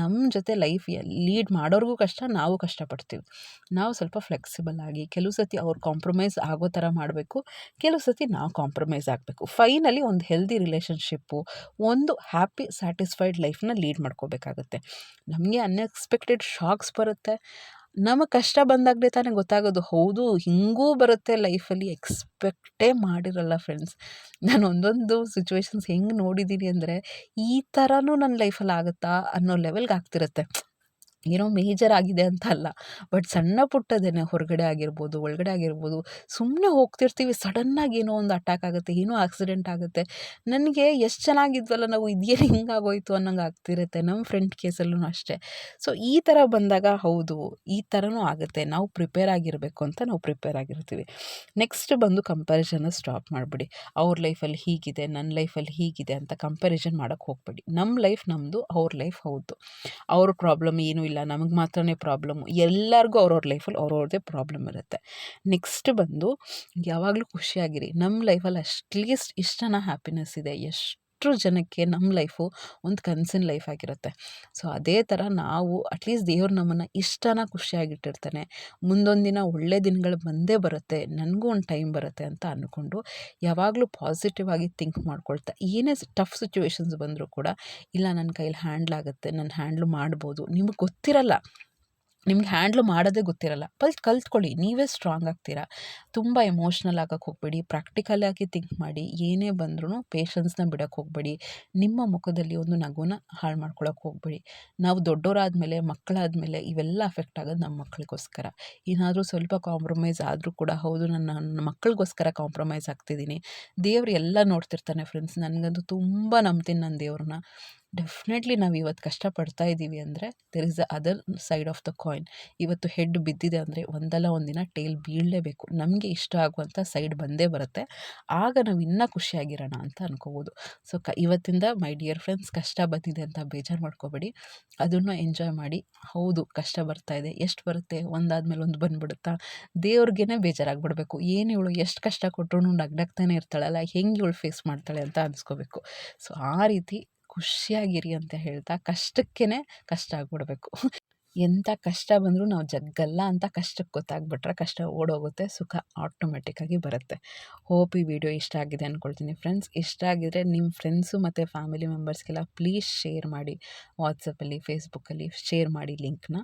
ನಮ್ಮ ಜೊತೆ ಲೈಫ್ ಲೀಡ್ ಮಾಡೋರಿಗೂ ಕಷ್ಟ, ನಾವು ಕಷ್ಟಪಡ್ತೀವಿ. ನಾವು ಸ್ವಲ್ಪ ಫ್ಲೆಕ್ಸಿಬಲ್ ಆಗಿ ಕೆಲವು ಸತಿ ಅವ್ರು ಕಾಂಪ್ರಮೈಸ್ ಆಗೋ ಥರ ಮಾಡಬೇಕು, ಕೆಲವು ಸತಿ ನಾವು ಕಾಂಪ್ರಮೈಸ್ ಆಗಬೇಕು. ಫೈನಲಿ ಒಂದು ಹೆಲ್ದಿ ರಿಲೇಷನ್ಶಿಪ್ಪು ಒಂದು ಹ್ಯಾಪಿ ಸ್ಯಾಟಿಸ್ಫೈಡ್ ಲೈಫ್ನ ಲೀಡ್ ಮಾಡ್ಕೋಬೇಕಾಗುತ್ತೆ. ನಮಗೆ ಅನ್ಎಕ್ಸ್ಪೆಕ್ಟೆಡ್ ಶಾಕ್ಸ್ ಬರುತ್ತೆ. ನಮಗೆ ಕಷ್ಟ ಬಂದಾಗಲೇ ತಾನೇ ಗೊತ್ತಾಗೋದು, ಹೌದು, ಹಿಂಗೂ ಬರುತ್ತೆ ಲೈಫಲ್ಲಿ, ಎಕ್ಸ್ಪೆಕ್ಟೇ ಮಾಡಿರಲ್ಲ ಫ್ರೆಂಡ್ಸ್. ನಾನು ಒಂದೊಂದು ಸಿಚುವೇಶನ್ಸ್ ಹೆಂಗೆ ನೋಡಿದ್ದೀನಿ ಅಂದರೆ, ಈ ಥರನೂ ನನ್ನ ಲೈಫಲ್ಲಿ ಆಗುತ್ತಾ ಅನ್ನೋ ಲೆವೆಲ್ಗೆ ಆಗ್ತಿರುತ್ತೆ. ಏನೋ ಮೇಜರ್ ಆಗಿದೆ ಅಂತ ಅಲ್ಲ ಬಟ್ ಸಣ್ಣ ಪುಟ್ಟದೇನೆ ಹೊರಗಡೆ ಆಗಿರ್ಬೋದು, ಒಳಗಡೆ ಆಗಿರ್ಬೋದು ಸುಮ್ಮನೆ ಹೋಗ್ತಿರ್ತೀವಿ. ಸಡನ್ನಾಗಿ ಏನೋ ಒಂದು ಅಟ್ಯಾಕ್ ಆಗುತ್ತೆ, ಏನೋ ಆಕ್ಸಿಡೆಂಟ್ ಆಗುತ್ತೆ. ನನಗೆ ಎಷ್ಟು ಚೆನ್ನಾಗಿದ್ವಲ್ಲ, ನಾವು ಇದೇನು ಹಿಂಗಾಗೋಯ್ತು ಅನ್ನೋಂಗೆ ಆಗ್ತಿರುತ್ತೆ ನಮ್ಮ ಫ್ರೆಂಡ್ ಕೇಸಲ್ಲೂ ಅಷ್ಟೇ. ಸೊ ಈ ಥರ ಬಂದಾಗ ಹೌದು, ಈ ಥರನೂ ಆಗುತ್ತೆ. ನಾವು ಪ್ರಿಪೇರ್ ಆಗಿರಬೇಕು ಅಂತ ನಾವು ಪ್ರಿಪೇರ್ ಆಗಿರ್ತೀವಿ. ನೆಕ್ಸ್ಟ್ ಬಂದು ಕಂಪ್ಯಾರಿಸನ್ನ ಸ್ಟಾಪ್ ಮಾಡಿಬಿಡಿ. ಅವ್ರ ಲೈಫಲ್ಲಿ ಹೀಗಿದೆ ನನ್ನ ಲೈಫಲ್ಲಿ ಹೀಗಿದೆ ಅಂತ ಕಂಪ್ಯಾರಿಸನ್ ಮಾಡೋಕ್ಕೆ ಹೋಗಬೇಡಿ. ನಮ್ಮ ಲೈಫ್ ನಮ್ಮದು ಅವ್ರ ಲೈಫ್ ಹೌದು. ಅವ್ರ ಪ್ರಾಬ್ಲಮ್ ಏನೂ ಇಲ್ಲ. ನಮಗೆ ಮಾತ್ರನೇ ಪ್ರಾಬ್ಲಮ್ಮು ಎಲ್ಲರಿಗೂ ಅವ್ರವ್ರ ಲೈಫಲ್ಲಿ ಅವ್ರವ್ರದ್ದೇ ಪ್ರಾಬ್ಲಮ್ ಇರುತ್ತೆ. ನೆಕ್ಸ್ಟ್ ಬಂದು, ಯಾವಾಗಲೂ ಖುಷಿಯಾಗಿರಿ. ನಮ್ಮ ಲೈಫಲ್ಲಿ ಅಟ್ಲೀಸ್ಟ್ ಇಷ್ಟನ ಹ್ಯಾಪಿನೆಸ್ ಇದೆ. ಎಷ್ಟು ಜನಕ್ಕೆ ನಮ್ಮ ಲೈಫು ಒಂದು ಕನಸಿನ ಲೈಫ್ ಆಗಿರುತ್ತೆ. ಸೊ, ಅದೇ ಥರ ನಾವು ಅಟ್ಲೀಸ್ಟ್ ದೇವ್ರು ನಮ್ಮನ್ನು ಇಷ್ಟನ ಖುಷಿಯಾಗಿಟ್ಟಿರ್ತಾನೆ. ಮುಂದೊಂದು ದಿನ ಒಳ್ಳೆ ದಿನಗಳು ಬಂದೇ ಬರುತ್ತೆ, ನನಗೂ ಒಂದು ಟೈಮ್ ಬರುತ್ತೆ ಅಂತ ಅಂದ್ಕೊಂಡು ಯಾವಾಗಲೂ ಪಾಸಿಟಿವ್ ಆಗಿ ಥಿಂಕ್ ಮಾಡ್ಕೊಳ್ತಾ, ಏನೇ ಟಫ್ ಸಿಚುವೇಶನ್ಸ್ ಬಂದರೂ ಕೂಡ, ಇಲ್ಲ ನನ್ನ ಕೈಲಿ ಹ್ಯಾಂಡ್ಲ್ ಆಗುತ್ತೆ, ನಾನು ಹ್ಯಾಂಡ್ಲ್ ಮಾಡ್ಬೋದು, ನಿಮಗೆ ಗೊತ್ತಿರಲ್ಲ. ನಿಮ್ಗೆ ಹ್ಯಾಂಡ್ಲ್ ಮಾಡೋದೇ ಗೊತ್ತಿರಲ್ಲ. ಫಸ್ಟ್ ಕಲ್ತ್ಕೊಳ್ಳಿ. ನೀವೇ ಸ್ಟ್ರಾಂಗ್ ಆಗ್ತೀರಾ. ತುಂಬ ಎಮೋಷ್ನಲ್ ಆಗಕ್ಕೆ ಹೋಗಬೇಡಿ. ಪ್ರಾಕ್ಟಿಕಲಾಗಿ ಥಿಂಕ್ ಮಾಡಿ. ಏನೇ ಬಂದ್ರೂ ಪೇಷನ್ಸ್ನ ಬಿಡೋಕ್ಕೆ ಹೋಗಬೇಡಿ. ನಿಮ್ಮ ಮುಖದಲ್ಲಿ ಒಂದು ನಗುನ ಹಾಳು ಮಾಡ್ಕೊಳಕ್ಕೆ ಹೋಗಬೇಡಿ. ನಾವು ದೊಡ್ಡವರಾದ್ಮೇಲೆ ಮಕ್ಕಳಾದಮೇಲೆ ಇವೆಲ್ಲ ಅಫೆಕ್ಟ್ ಆಗೋದು ನಮ್ಮ ಮಕ್ಕಳಿಗೋಸ್ಕರ. ಏನಾದರೂ ಸ್ವಲ್ಪ ಕಾಂಪ್ರಮೈಸ್ ಆದರೂ ಕೂಡ, ಹೌದು, ನನ್ನ ನನ್ನ ಮಕ್ಕಳಿಗೋಸ್ಕರ ಕಾಂಪ್ರಮೈಸ್ ಆಗ್ತಿದ್ದೀನಿ. ದೇವರು ಎಲ್ಲ ನೋಡ್ತಿರ್ತಾನೆ ಫ್ರೆಂಡ್ಸ್ ನನಗಂತೂ ತುಂಬ ನಂಬ್ತೀನಿ ನನ್ನ ದೇವ್ರನ್ನ. ಡೆಫಿನೆಟ್ಲಿ ನಾವು ಇವತ್ತು ಕಷ್ಟಪಡ್ತಾ ಇದ್ದೀವಿ ಅಂದರೆ there is the other side of the coin ಇವತ್ತು ಹೆಡ್ ಬಿದ್ದಿದೆ ಅಂದರೆ ಒಂದಲ್ಲ ಒಂದಿನ ಟೇಲ್ ಬೀಳಲೇಬೇಕು. ನಮಗೆ ಇಷ್ಟ ಆಗುವಂಥ ಸೈಡ್ ಬಂದೇ ಬರುತ್ತೆ. ಆಗ ನಾವು ಇನ್ನೂ ಖುಷಿಯಾಗಿರೋಣ ಅಂತ ಅನ್ಕೋಬೋದು. ಸೊ ಕ, ಇವತ್ತಿಂದ ಮೈ ಡಿಯರ್ ಫ್ರೆಂಡ್ಸ್ ಕಷ್ಟ ಬಂದಿದೆ ಅಂತ ಬೇಜಾರು ಮಾಡ್ಕೋಬೇಡಿ. ಅದನ್ನು ಎಂಜಾಯ್ ಮಾಡಿ. ಹೌದು, ಕಷ್ಟ ಬರ್ತಾ ಇದೆ. ಎಷ್ಟು ಬರುತ್ತೆ? ಒಂದಾದ್ಮೇಲೆ ಒಂದು ಬಂದುಬಿಡುತ್ತಾ? ದೇವ್ರಿಗೇ ಬೇಜಾರಾಗ್ಬಿಡ್ಬೇಕು. ಏನು ಇವಳು ಎಷ್ಟು ಕಷ್ಟ ಕೊಟ್ಟರು ನಗ್ನಗ್ತಾನೆ ಇರ್ತಾಳಲ್ಲ, ಹೆಂಗೆ ಇವಳು ಫೇಸ್ ಮಾಡ್ತಾಳೆ ಅಂತ ಅನ್ಸ್ಕೋಬೇಕು. ಸೊ ಆ ರೀತಿ ಖುಷಿಯಾಗಿರಿ ಅಂತ ಹೇಳ್ತಾ ಕಷ್ಟಕ್ಕೇ ಕಷ್ಟ ಆಗ್ಬಿಡ್ಬೇಕು. ಎಂಥ ಕಷ್ಟ ಬಂದರೂ ನಾವು ಜಗ್ಗಲ್ಲ ಅಂತ ಕಷ್ಟಕ್ಕೆ ಗೊತ್ತಾಗ್ಬಿಟ್ರೆ ಕಷ್ಟ ಓಡೋಗುತ್ತೆ, ಸುಖ ಆಟೋಮೆಟಿಕ್ಕಾಗಿ ಬರುತ್ತೆ. ಹೋಪ್ ಈ ವಿಡಿಯೋ ಇಷ್ಟ ಆಗಿದೆ ಅಂದ್ಕೊಳ್ತೀನಿ ಫ್ರೆಂಡ್ಸ್ ಇಷ್ಟ ಆಗಿದರೆ ನಿಮ್ಮ ಫ್ರೆಂಡ್ಸು ಮತ್ತು ಫ್ಯಾಮಿಲಿ ಮೆಂಬರ್ಸ್ಗೆಲ್ಲ ಪ್ಲೀಸ್ ಶೇರ್ ಮಾಡಿ. ವಾಟ್ಸಪ್ಪಲ್ಲಿ ಫೇಸ್ಬುಕ್ಕಲ್ಲಿ ಶೇರ್ ಮಾಡಿ ಲಿಂಕ್ನ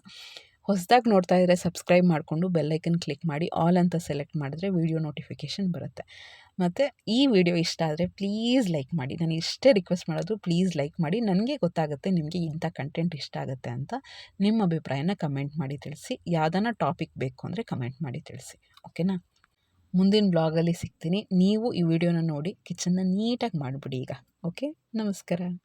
ಹೊಸದಾಗಿ ನೋಡ್ತಾ ಇದ್ದರೆ ಸಬ್ಸ್ಕ್ರೈಬ್ ಮಾಡಿಕೊಂಡು ಬೆಲ್ಲೈಕನ್ ಕ್ಲಿಕ್ ಮಾಡಿ. ಆಲ್ ಅಂತ ಸೆಲೆಕ್ಟ್ ಮಾಡಿದ್ರೆ ವಿಡಿಯೋ ನೋಟಿಫಿಕೇಷನ್ ಬರುತ್ತೆ. ಮತ್ತು ಈ ವಿಡಿಯೋ ಇಷ್ಟ ಆದರೆ ಪ್ಲೀಸ್ ಲೈಕ್ ಮಾಡಿ. ನಾನು ಇಷ್ಟೇ ರಿಕ್ವೆಸ್ಟ್ ಮಾಡೋದು ಪ್ಲೀಸ್ ಲೈಕ್ ಮಾಡಿ. ನನಗೆ ಗೊತ್ತಾಗುತ್ತೆ ನಿಮಗೆ ಇಂಥ ಕಂಟೆಂಟ್ ಇಷ್ಟ ಆಗುತ್ತೆ ಅಂತ. ನಿಮ್ಮ ಅಭಿಪ್ರಾಯನ ಕಮೆಂಟ್ ಮಾಡಿ ತಿಳಿಸಿ. ಯಾವ್ದಾನ ಟಾಪಿಕ್ ಬೇಕು ಅಂದರೆ ಕಮೆಂಟ್ ಮಾಡಿ ತಿಳಿಸಿ. ಓಕೆನಾ ಮುಂದಿನ ಬ್ಲಾಗಲ್ಲಿ ಸಿಗ್ತೀನಿ. ನೀವು ಈ ವಿಡಿಯೋನ ನೋಡಿ ಕಿಚನ್ನ ನೀಟಾಗಿ ಮಾಡಿಬಿಡಿ ಈಗ. ಓಕೆ ನಮಸ್ಕಾರ.